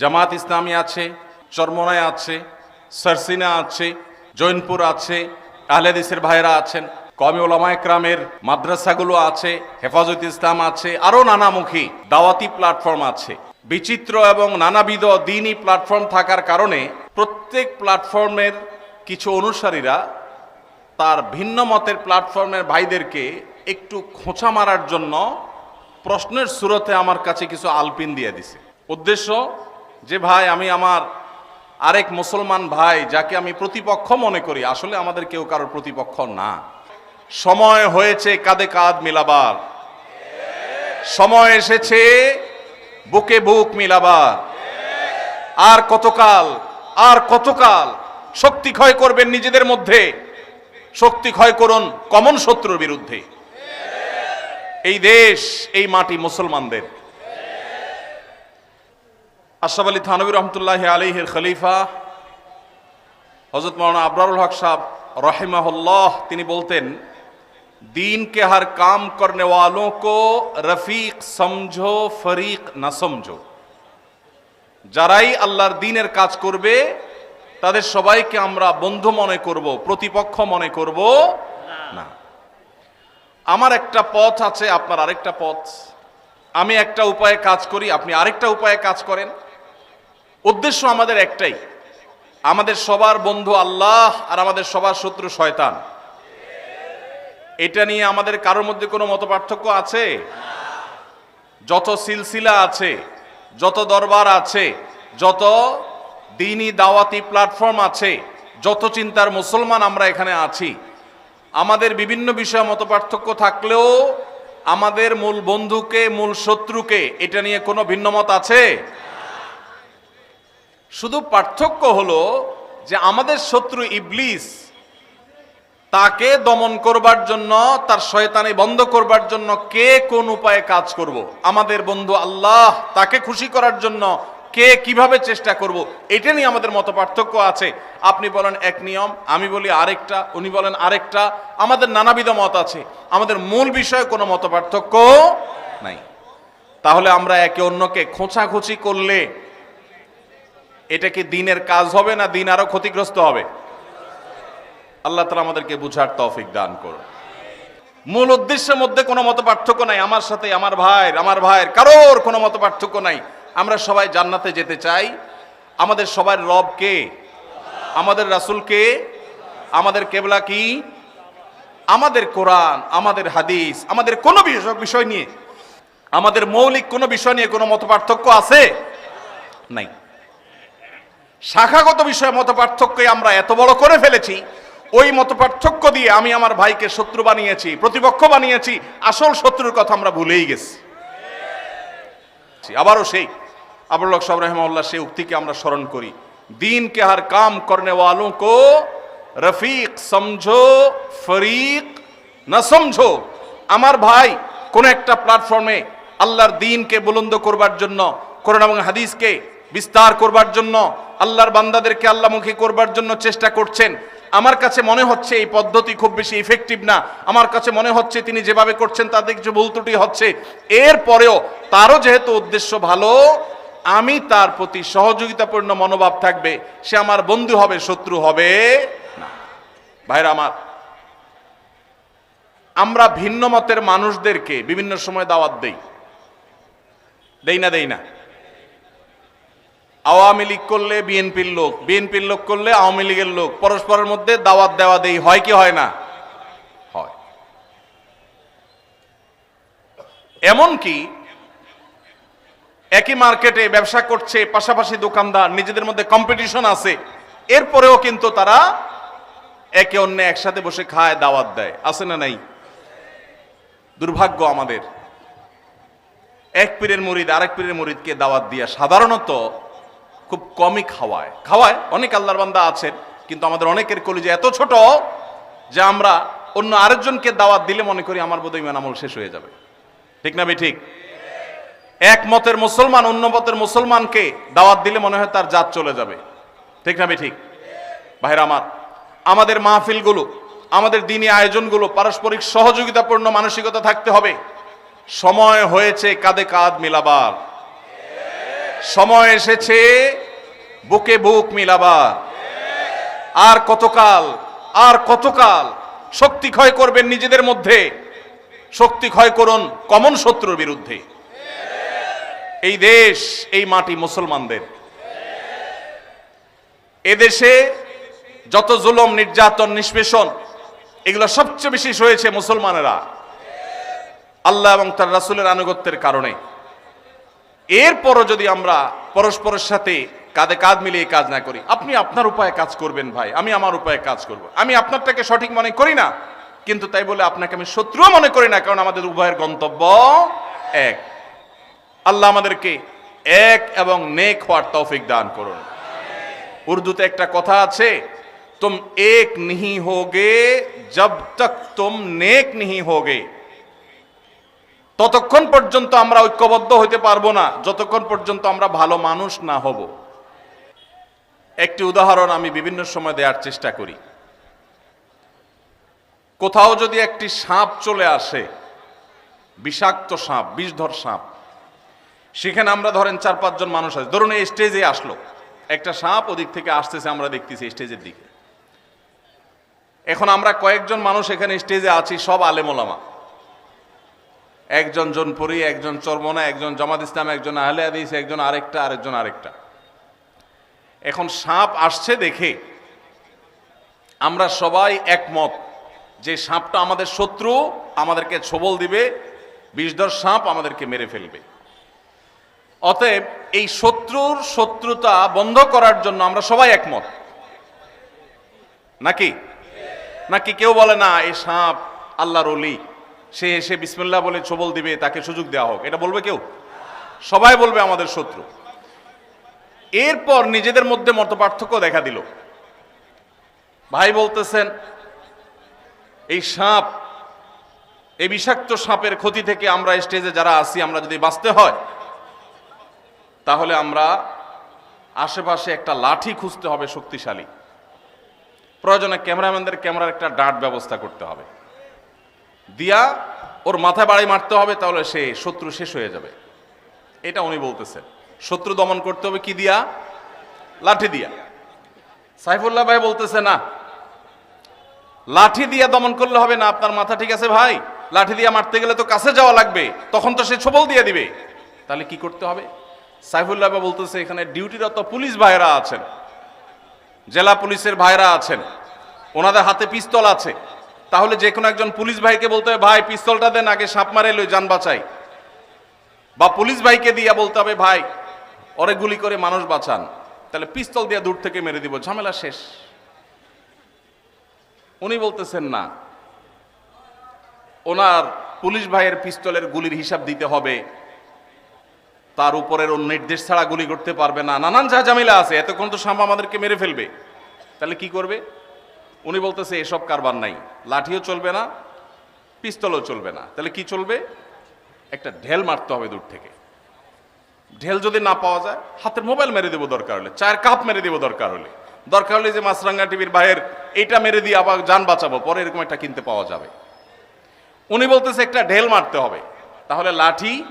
জামাত ইসলামী আছে, চরমনায় আছে, সারসিনা আছে, জৈনপুর আছে, আহলেদিসের ভাইরা আছেন কমি ওলামা একরামের মাদ্রাসাগুলো আছে, হেফাজত ইসলাম আছে, আরও নানামুখী দাওয়াতি প্ল্যাটফর্ম আছে। বিচিত্র এবং নানাবিধ দিনই প্ল্যাটফর্ম থাকার কারণে প্রত্যেক প্ল্যাটফর্মের কিছু অনুসারীরা তার ভিন্ন মতের প্ল্যাটফর্মের ভাইদেরকে একটু খোঁচা মারার জন্য প্রশ্নের সুরতে আমার কাছে কিছু আলপিন দিয়ে দিছে। উদ্দেশ্য যে ভাই, আমি আমার আরেক মুসলমান ভাই যাকে আমি প্রতিপক্ষ মনে করি। আসলে আমাদের কেউ কারোর প্রতিপক্ষ না। সময় হয়েছে কাঁধে কাঁধ মিলাবার। সময় এসেছে বুকে বুক মিলাবার। আর কতকাল আর কতকাল শক্তি ক্ষয় করবেন নিজেদের মধ্যে? শক্তি ক্ষয় করুন কমন শত্রুর বিরুদ্ধে। এই দেশ, এই মাটি মুসলমানদের। আশরাফ আলী থানবী রহমতুল্লাহ আলহের খলিফা হজরত মৌলানা আবরারুল হক সাহ রহিমাহুল্লাহ, তিনি বলতেন দিন কে হার কাম করনে والوں کو رفیق سمجھو فریق যারাই আল্লাহর দিনের কাজ করবে, তাদের সবাইকে আমরা বন্ধু মনে করব, প্রতিপক্ষ মনে করব না। আমার একটা পথ আছে, আপনার আরেকটা পথ। আমি একটা উপায়ে কাজ করি, আপনি আরেকটা উপায়ে কাজ করেন। উদ্দেশ্য আমাদের একটাই। আমাদের সবার বন্ধু আল্লাহ আর আমাদের সবার শত্রু শয়তান। এটা নিয়ে আমাদের কারোর মধ্যে কোনো মত পার্থক্য আছে? যত সিলসিলা আছে, যত দরবার আছে, যত দিনই দাওয়াতি প্ল্যাটফর্ম আছে, যত চিন্তার মুসলমান আমরা এখানে আছি, আমাদের বিভিন্ন বিষয়ে মত পার্থক্য থাকলেও আমাদের মূল বন্ধুকে, মূল শত্রুকে এটা নিয়ে কোনো ভিন্নমত আছে? শুধু পার্থক্য হলো যে আমাদের শত্রু ইবলিস, তাকে দমন করবার জন্য, তার শয়তানি বন্ধ করবার জন্য কে কোন উপায়ে কাজ করব। আমাদের বন্ধু আল্লাহ তাকে খুশি করার জন্য কে কীভাবে চেষ্টা করব। এটা নিয়ে আমাদের মত পার্থক্য আছে আপনি বলেন এক নিয়ম, আমি বলি আরেকটা, উনি বলেন আরেকটা, আমাদের নানাবিধ মত আছে আমাদের মূল বিষয়ে কোনো মত পার্থক্য নাই তাহলে আমরা একে অন্যকে খোঁচাখুচি করলে এটা কি দিনের কাজ হবে না দিন আরও ক্ষতিগ্রস্ত হবে? আল্লাহ তালা আমাদেরকে বুঝার তৌফিক দান করুন। মূল উদ্দেশ্যের মধ্যে কোনো মত পার্থক্য নাই। আমার সাথে আমার ভাইয়ের আমার ভাইয়ের কারোর কোনো মত পার্থক্য নাই। আমরা সবাই জান্নাতে যেতে চাই। আমাদের সবার রব কে? আমাদের রাসুল কে? আমাদের কেবলা কি? আমাদের কোরআন, আমাদের হাদিস, আমাদের কোনো বিষয়- বিষয় নিয়ে, আমাদের মৌলিক কোনো বিষয় নিয়ে কোনো মত পার্থক্য আছে? নাই। শাখাগত বিষয়ে মত পার্থক্যই আমরা এত বড় করে ফেলেছি, ওই মত পার্থক্য দিয়ে আমি আমার ভাইকে শত্রু বানিয়েছি, প্রতিপক্ষ বানিয়েছি, আসল শত্রুর কথা আমরা ভুলেই গেছি। আবারও সেই আবুল্লাহ সব রহমাল্লাহ সেই উক্তিকে আমরা স্মরণ করি। দিনকে হার কাম করনে কো, রফিক সমঝো, ফরিক না সমঝো। আমার ভাই কোন একটা প্ল্যাটফর্মে আল্লাহর দিনকে বুলন্দ করবার জন্য করোনা এবং হাদিসকে বিস্তার করবার জন্য আল্লাহর বান্দাদেরকে আল্লাহমুখী করবার জন্য চেষ্টা করছেন। আমার কাছে মনে হচ্ছে এই পদ্ধতি খুব বেশি ইফেক্টিভ না। আমার কাছে মনে হচ্ছে তিনি যেভাবে করছেন তাতে কিছু ভুল ত্রুটি হচ্ছে। এরপরেও তারও যেহেতু উদ্দেশ্য ভালো, আমি তার প্রতি সহযোগিতাপূর্ণ মনোভাব থাকবে। সে আমার বন্ধু হবে, শত্রু হবে না। ভাইরা আমার, আমরা ভিন্ন মতের মানুষদেরকে বিভিন্ন সময় দাওয়াত দেই। দেই না দেই না। আওয়ামী লীগ করলে বিএনপির লোক বিএনপির লোক করলে আওয়ামী লীগের লোক। পরস্পরের মধ্যে দাওয়াত দেওয়া দেই, হয় কি হয় না? হয়। এমন কি একই মার্কেটে ব্যবসা করছে পাশাপাশি দোকানদার, নিজেদের মধ্যে কম্পিটিশন আছে। এরপরেও কিন্তু তারা একে অন্য একসাথে বসে খায়, দাওয়াত দেয়। আছে না নাই? দুর্ভাগ্য আমাদের। এক পীরের মুরিদ, আরেক পীরের মুরিদকে দাওয়াত দিয়া সাধারণত খুব কমই খাওয়ায়। খাওয়ায়, অনেক আল্লাহর বান্দা আছেন, কিন্তু আমাদের অনেকের কলিজা এত ছোট যে আমরা অন্য আরেকজনকে দাওয়াত দিলে মনে করি আমার বোধহয় ইমান আমল শেষ হয়ে যাবে। ঠিক না ভাই, ঠিক? এক মতের মুসলমান অন্য মতের মুসলমানকে দাওয়াত দিলে মনে হয় তার জাত চলে যাবে। ঠিক না ভাই, ঠিক? ভাইরা আমার, আমাদের মাহফিলগুলো, আমাদের দিনী আয়োজনগুলো পারস্পরিক সহযোগিতাপূর্ণ মানসিকতা থাকতে হবে। সময় হয়েছে কাঁধে কাঁধ মিলাবার। সময় এসেছে, বুকে বুক মিলাবার। আর কতকাল আর কতকাল শক্তি ক্ষয় করবেন নিজেদের মধ্যে। শক্তি ক্ষয় করুন কমন শত্রুর বিরুদ্ধে। এই দেশ, এই মাটি মুসলমানদের। এদেশে যত জুলম, নির্যাতন, নিষ্পেষণ, এগুলো সবচেয়ে বেশি সয়েছে মুসলমানেরা। আল্লাহ এবং তার রাসুলের আনুগত্যের কারণে। এরপরও যদি আমরা পরস্পরের সাথে কাঁধে কাঁধ মিলিয়ে কাজ না করি আপনি আপনার উপায়ে কাজ করবেন ভাই আমি আমার উপায়ে কাজ করব আমি আপনারটাকে সঠিক মনে করি না কিন্তু তাই বলে আপনাকে আমি শত্রুও মনে করি না কারণ আমাদের উভয়ের গন্তব্য এক আল্লাহ আমাদেরকে এক এবং নেক হওয়ার তৌফিক দান করুন উর্দুতে একটা কথা আছে তুম এক नहीं होगे जब तक तुम नेक नहीं होगे ততক্ষণ পর্যন্ত আমরা ঐক্যবদ্ধ হইতে পারব না, যতক্ষণ পর্যন্ত আমরা ভালো মানুষ না হব। একটি উদাহরণ আমি বিভিন্ন সময় দেওয়ার চেষ্টা করি। কোথাও যদি একটি সাপ চলে আসে, বিষাক্ত সাপ, বিষধর সাপ, সেখানে আমরা ধরেন চার পাঁচজন মানুষ আছে। ধরুন এই স্টেজে আসলো। একটা সাপ ওদিক থেকে আসতেছে, আমরা দেখতেছি স্টেজের দিকে। এখন আমরা কয়েকজন মানুষ এখানে স্টেজে আছি, সব আলেমোলামা। একজন জনপুরি, একজন চরমনা, একজন জামাত ইসলাম, একজন আহলে হাদিস, একজন আরেকটা, আরেকজন আরেকটা। এখন সাপ আসছে দেখে আমরা সবাই একমত যে সাপটা আমাদের শত্রু, আমাদেরকে ছবল দিবে, বিষধর সাপ আমাদেরকে মেরে ফেলবে। অতএব এই শত্রুর শত্রুতা বন্ধ করার জন্য আমরা সবাই একমত। নাকি? নাকি কেউ বলে, না, এই সাপ আল্লাহর অলি সে এসে বিসমিল্লাহ বলে ছবল দিবে, তাকে সুযোগ দেওয়া হোক। এটা বলবে কেউ? সবাই বলবে আমাদের শত্রু। এরপর নিজেদের মধ্যে মত পার্থক্য দেখা দিল। ভাই বলতেছেন, এই সাপ, এই বিষাক্ত সাপের ক্ষতি থেকে আমরা স্টেজে যারা আছি, আমরা যদি বাঁচতে হয়, তাহলে আমরা আশেপাশে একটা লাঠি খুঁজতে হবে শক্তিশালী। প্রয়োজনে ক্যামেরাম্যানদের ক্যামেরার একটা ডাট ব্যবস্থা করতে হবে। দিয়া ওর মাথায় বাড়ি মারতে হবে, তাহলে সে শত্রু শেষ হয়ে যাবে। এটা উনি বলতেছেন। শত্রু দমন করতে হবে কি দিয়া? লাঠি দিয়া। সাইফুল্লাহ ভাই বলতেছে, না, লাঠি দিয়া দমন করলে হবে না। আপনার মাথা ঠিক আছে ভাই? লাঠি দিয়া মারতে গেলে তো কাছে যাওয়া লাগবে। তখন তো সে ছবল দিয়ে দিবে। তাহলে কি করতে হবে? সাইফুল্লাহ ভাই বলতেছে, এখানে ডিউটিরত পুলিশ ভাইরা আছেন। জেলা পুলিশের ভাইরা আছেন। ওনাদের হাতে পিস্তল আছে। তাহলে যে কোনো একজন পুলিশ ভাইকে বলতে হবে, ভাই, পিস্তলটা দেন আগে সাপ মারে লই, যান বাঁচাই। বা পুলিশ ভাইকে দিয়া বলতে হবে, ভাই ওরে গুলি করে মানুষ বাঁচান। তাহলে পিস্তল দিয়ে দূর থেকে মেরে দিব, ঝামেলা শেষ। উনি বলতেছেন, না, ওনার পুলিশ ভাইয়ের পিস্তলের গুলির হিসাব দিতে হবে। তার উপরের ওর নির্দেশ ছাড়া গুলি করতে পারবে না। নানান যা ঝামেলা আছে, এতক্ষণ তো সাম্বা আমাদেরকে মেরে ফেলবে। তাহলে কি করবে? উনি বলতেছে, এসব কারবার নাই। লাঠিও চলবে না, পিস্তলও চলবে না। তাহলে কি চলবে? একটা ঢেল মারতে হবে দূর থেকে। ঢেল যদি না পাওয়া যায়, হাতের মোবাইল মেরে দেবো দরকার হলে, চায়ের কাপ মেরে দেবো দরকার হলে। দরকার হলে যে মাছরাঙ্গা টিভির ভাইয়ের এইটা মেরে দিয়ে আবার যান বাঁচাবো, পরে এরকম একটা কিনতে পাওয়া যাবে। উনি বলতেছে, একটা ঢেল মারতে হবে। তাহলে লাঠি,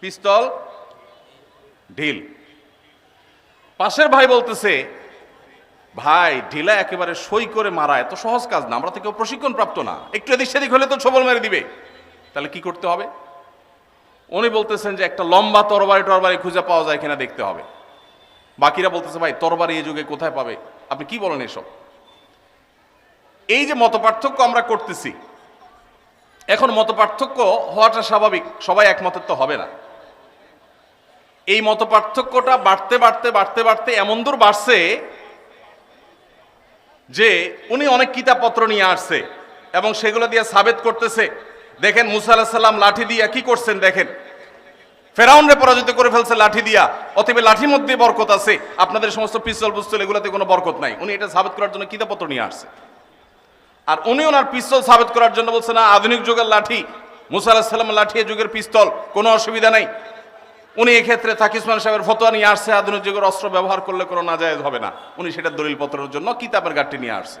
পিস্তল, ঢিল। পাশের ভাই বলতেছে ভাই, ঢিলা একেবারে সই করে মারা এত সহজ কাজ না, আমরা তো কেউ প্রশিক্ষণ প্রাপ্ত না। একটু এদিক সেদিক হলে তো ছবল মেরে দিবে। তাহলে কি করতে হবে? উনি বলতেছেন যে একটা লম্বা তরবারি টরবারি খুঁজে পাওয়া যায় কিনা দেখতে হবে। বাকিরা বলতেছে, ভাই, তরবারি এই যুগে কোথায় পাবে? আপনি কি বলেন এসব? এই যে মত পার্থক্য আমরা করতেছি, এখন মত পার্থক্য হওয়াটা স্বাভাবিক, সবাই একমতের তো হবে না। এই মত পার্থক্যটা বাড়তে বাড়তে বাড়তে বাড়তে এমন দূর বাড়ছে যে উনি অনেক কিতাবপত্র নিয়ে আসছে এবং সেগুলো দিয়ে সাবেত করতেছে। দেখেন মুসা সাল্লাম লাঠি দিয়া কি করছেন দেখেন? ফেরাউনরে পরাজিত করে ফেলছে লাঠি দিয়া। অতএব লাঠির মধ্যে বরকত আছে। আপনাদের সমস্ত পিস্তল পুস্তল এগুলোতে কোনো বরকত নাই। উনি এটা সাবেত করার জন্য কিতাবপত্র নিয়ে আসছে। আর উনি ওনার পিস্তল সাবেত করার জন্য বলছে, না, আধুনিক যুগের লাঠি, মুসা সাল্লাম লাঠি যুগের পিস্তল, কোনো অসুবিধা নাই। উনি এক্ষেত্রে তাকিসমান সাহেবের ফতোয়া নিয়ে আসছে, আধুনিক যুগের অস্ত্র ব্যবহার করলে কোনো নাজায়েজ হবে না। উনি সেটা দলিল পত্রের জন্য কিতাবের গাঠটি নিয়ে আসছে।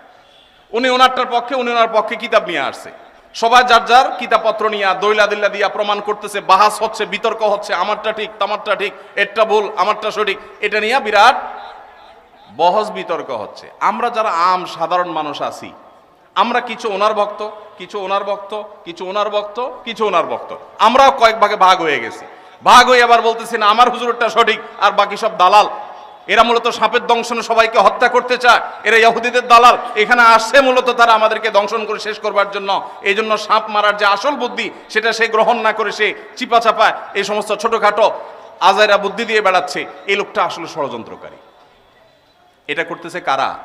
উনি ওনারটার পক্ষে, উনি ওনার পক্ষে কিতাব নিয়ে আসছে। সবাই যার যার কিতাবপত্র নিয়ে দইলা দিল্লা দিয়া প্রমাণ করতেছে, বাহাস হচ্ছে, বিতর্ক হচ্ছে, আমারটা ঠিক, তামারটা ঠিক, এরটা ভুল, আমারটা সঠিক, এটা নিয়ে বিরাট বহস বিতর্ক হচ্ছে। আমরা যারা আম সাধারণ মানুষ আছি, আমরা কিছু ওনার ভক্ত, কিছু ওনার ভক্ত, কিছু ওনার ভক্ত, কিছু ওনার ভক্ত, আমরাও কয়েক ভাগে ভাগ হয়ে গেছি। ভাগ হয়ে আবার বলতেছি, না, আমার হুজুরটা সঠিক, আর বাকি সব দালাল। এরা মূলত সাপের দংশনে সবাইকে হত্যা করতে চায়। এরা ইহুদিদের দালাল। এখানে আসছে মূলত তারা আমাদেরকে দংশন করে শেষ করবার জন্য। এই জন্য সাপ মারার যে আসল বুদ্ধি, সেটা সে গ্রহণ না করে সে চিপা চাপায় এই সমস্ত ছোটোখাটো আজাইরা বুদ্ধি দিয়ে বেড়াচ্ছে। এই লোকটা আসলে ষড়যন্ত্রকারী। এটা করতেছে কারা?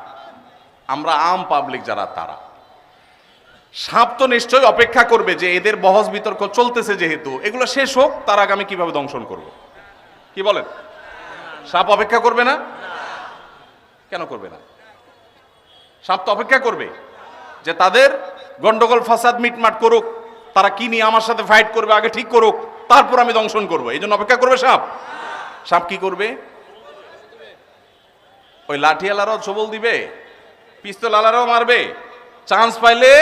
আমরা আম পাবলিক যারা, তারা। সাপ তো নিশ্চয়ই অপেক্ষা করবে যে এদের বহস বিতর্ক চলতেছে যেহেতু। এগুলো শেষ হোক, তার আগে আমি কীভাবে দংশন করব? কি বলেন? সাপ অপেক্ষা করবে না? কেন করবে না? সাপ তো অপেক্ষা করবে যে তাদের গন্ডগোল, ফাসাদ, মিটমাট করুক। তারা কি নিয়ে আমার সাথে ফাইট করবে, আগে ঠিক করুক। তারপর আমি দংশন করব। এই জন্য অপেক্ষা করবে সাপ। সাপ কি করবে? ওই লাঠিয়ালারাও ছবল দিবে, পিস্তল আলারাও মারবে। চান্স পাইলে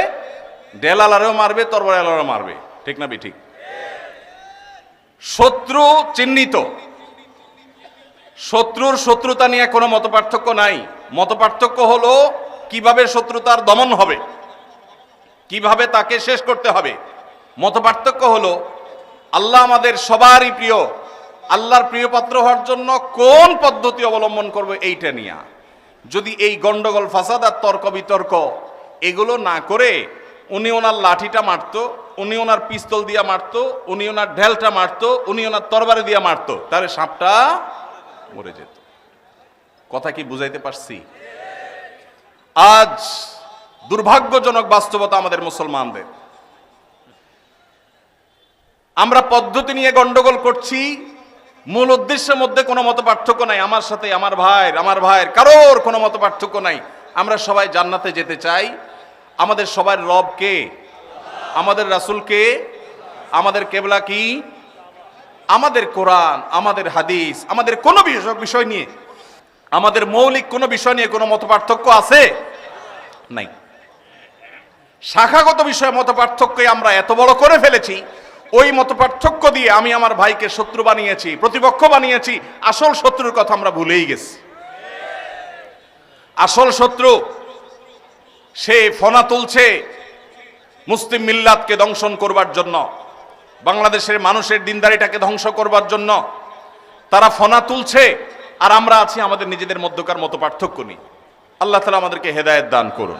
ডেল আলারাও মারবে তরবার আলারাও মারবে। ঠিক না ঠিক শত্রু চিহ্নিত। শত্রুর শত্রুতা নিয়ে কোনো মতপার্থক্য নাই। মতপার্থক্য হলো কীভাবে শত্রুতার দমন হবে, কীভাবে তাকে শেষ করতে হবে। মতপার্থক্য হলো, আল্লাহ আমাদের সবারই প্রিয়। আল্লাহর প্রিয় পাত্র হওয়ার জন্য কোন পদ্ধতি অবলম্বন করবে এইটা নিয়ে। যদি এই গন্ডগোল, ফাসাদ আর তর্ক বিতর্ক এগুলো না করে উনি ওনার লাঠিটা মারতো, উনি ওনার পিস্তল দিয়া মারতো, উনি ওনার ঢেলটা মারতো, উনি ওনার তরবারি দিয়া মারতো তাহলে সাপটা মরে যেত। কথা কি বুঝাইতে পারছি? আজ দুর্ভাগ্যজনক বাস্তবতা আমাদের মুসলমানদের। আমরা পদ্ধতি নিয়ে গন্ডগোল করছি, মূল উদ্দেশ্যের মধ্যে কোনো মত পার্থক্য নাই, আমার সাথে, আমার ভাইয়ের আমার ভাইয়ের, কারোর কোনো মত পার্থক্য নাই। আমরা সবাই জান্নাতে যেতে চাই আমাদের সবার রব কে? আমাদের রাসূল কে? আমাদের কেবলা কি? আমাদের কোরআন, আমাদের হাদিস, আমাদের কোনো বিষয়- বিষয় নিয়ে, আমাদের মৌলিক কোনো বিষয় নিয়ে কোনো মত পার্থক্য আছে? নাই। শাখাগত বিষয়ে মত আমরা এত বড় করে ফেলেছি, ওই মত পার্থক্য দিয়ে আমি আমার ভাইকে শত্রু বানিয়েছি, প্রতিপক্ষ বানিয়েছি, আসল শত্রুর কথা আমরা ভুলেই গেছি। আসল শত্রু সে ফনা তুলছে মুসলিম মিল্লাতকে দংশন করবার জন্য, বাংলাদেশের মানুষের দিনদারিটাকে ধ্বংস করবার জন্য। তারা ফনা তুলছে, আর আমরা আছি আমাদের নিজেদের মধ্যকার মতো পার্থক্য নেই আল্লাহ তালা আমাদেরকে হেদায়ত দান করুন।